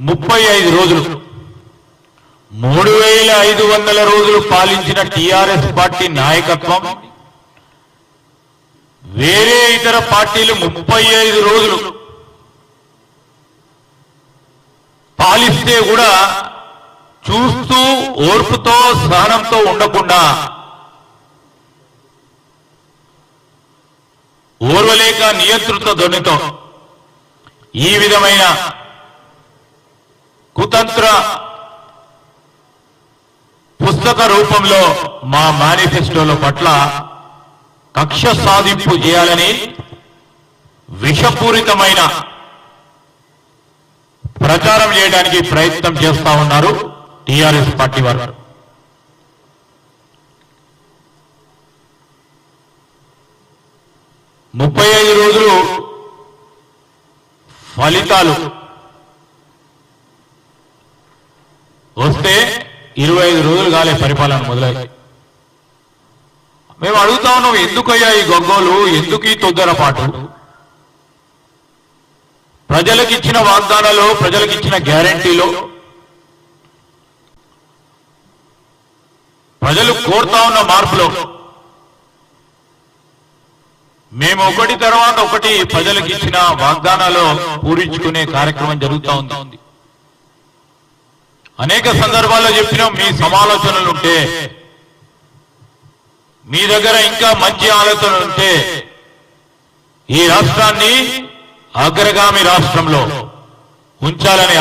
ముప్పై ఐదు రోజులు. మూడు వేల ఐదు వందల రోజులు పాలించిన టిఆర్ఎస్ పార్టీ నాయకత్వం వేరే ఇతర పార్టీలు ముప్పై ఐదు రోజులు పాలిస్తే కూడా చూస్తూ ఓర్పుతో సహనంతో ఉండకుండా ఓర్వలేక నియంత్రిత ధ్వనితో ఈ విధమైన కుతంత్ర పుస్తక రూపంలో మా మేనిఫెస్టోల పట్ల కక్ష సాధింపు చేయాలని విషపూరితమైన ప్రచారం చేయడానికి ప్రయత్నం చేస్తా ఉన్నారు టిఆర్ఎస్ పార్టీ వారు. ముప్పై ఐదు రోజులు ఫలితాలు వస్తే ఇరవై ఐదు రోజులు కాలే పరిపాలన మొదలై మేము అడుగుతా ఉన్నాం ఎందుకయ్యా ఈ గొంగోలు ఎందుకు ఈ తొందరపాటు? ప్రజలకు ఇచ్చిన వాగ్దానాలు ప్రజలకు ఇచ్చిన గ్యారంటీలో. ప్రజలు కోరుతా ఉన్న మార్పులో. మేము ఒకటి తర్వాత ఒకటి ప్రజలకు ఇచ్చిన వాగ్దానాలు పూరించుకునే కార్యక్రమం జరుగుతూ ఉంది. అనేక సందర్భాల్లో చెప్పినాం మీ సమాలోచనలు ఉంటే మీ దగ్గర ఇంకా మంచి ఆలోచనలు ఉంటే ఈ రాష్ట్రాన్ని అగ్రగామి రాష్ట్రంలో ఉంచాలని